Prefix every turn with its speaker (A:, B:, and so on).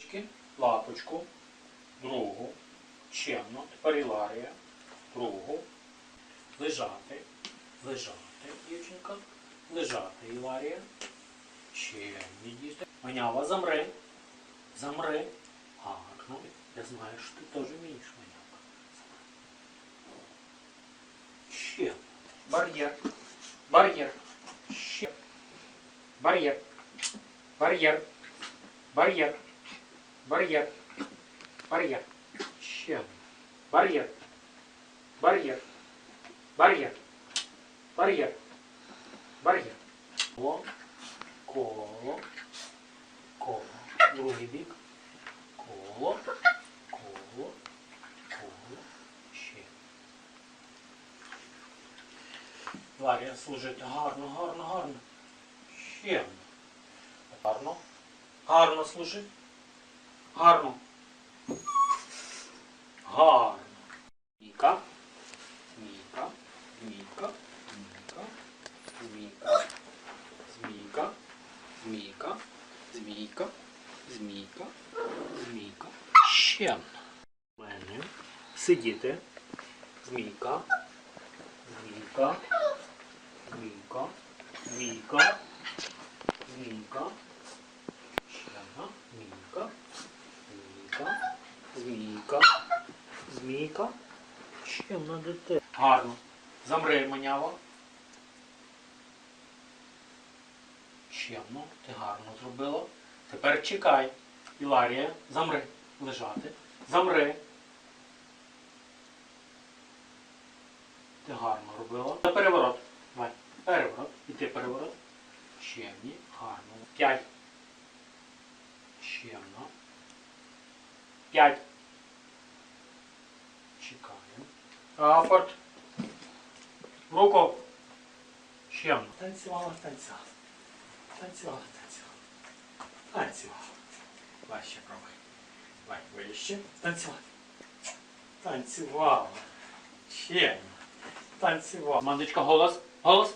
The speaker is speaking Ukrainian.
A: Діточки, лапочку, другу, чемно, тепер Іларія, другу, лежати, лежати, дівчинка, лежати, Іларія, чемні діти. Манява, замри, замри. Гарно. Я знаю, що ти теж вмієш, Манява. Ще. Бар'єр. Бар'єр. Ще. Бар'єр. Бар'єр. Бар'єр. Бар'єр. Бар'єр. Ще. Бар'єр. Бар'єр. Бар'єр. Бар'єр. Бар'єр. Коло. Коло. Коло. Другий бік. Коло. Коло. Коло. Ще. Варя, служити гарно, гарно, гарно. Ще. Гарно. Гарно служи. Гарно. Гарно. Міка. Міка. Міка. Міка. Змійка. Змійка. Змійка. Змійка. Змійка. Змійка. Ще. У мене. Сидіти. Змійка. Змійка. Змійка. Змійка. Змійка. Ще одна. Змійка. Змійка. Змійка. Змійка. Ще одна дитина. Гарно. Замри, манява. Чемно, ти гарно зробила. Тепер чекай. Іларія, замри. Лежати. Замри. Ти гарно робила. На переворот. Давай. Переворот. І ти переворот. Чемні. Гарно. П'ять. Чемно. П'ять. Чекаємо. Рапорт. В руку. Чемно. Танцювала, танцювала. Танцювала, танцювала. Танцювала. Давай ще пробуй. Давай, вище. Танцювати. Танцювала. Чемно. Танцювала. Мандочка, голос. Голос.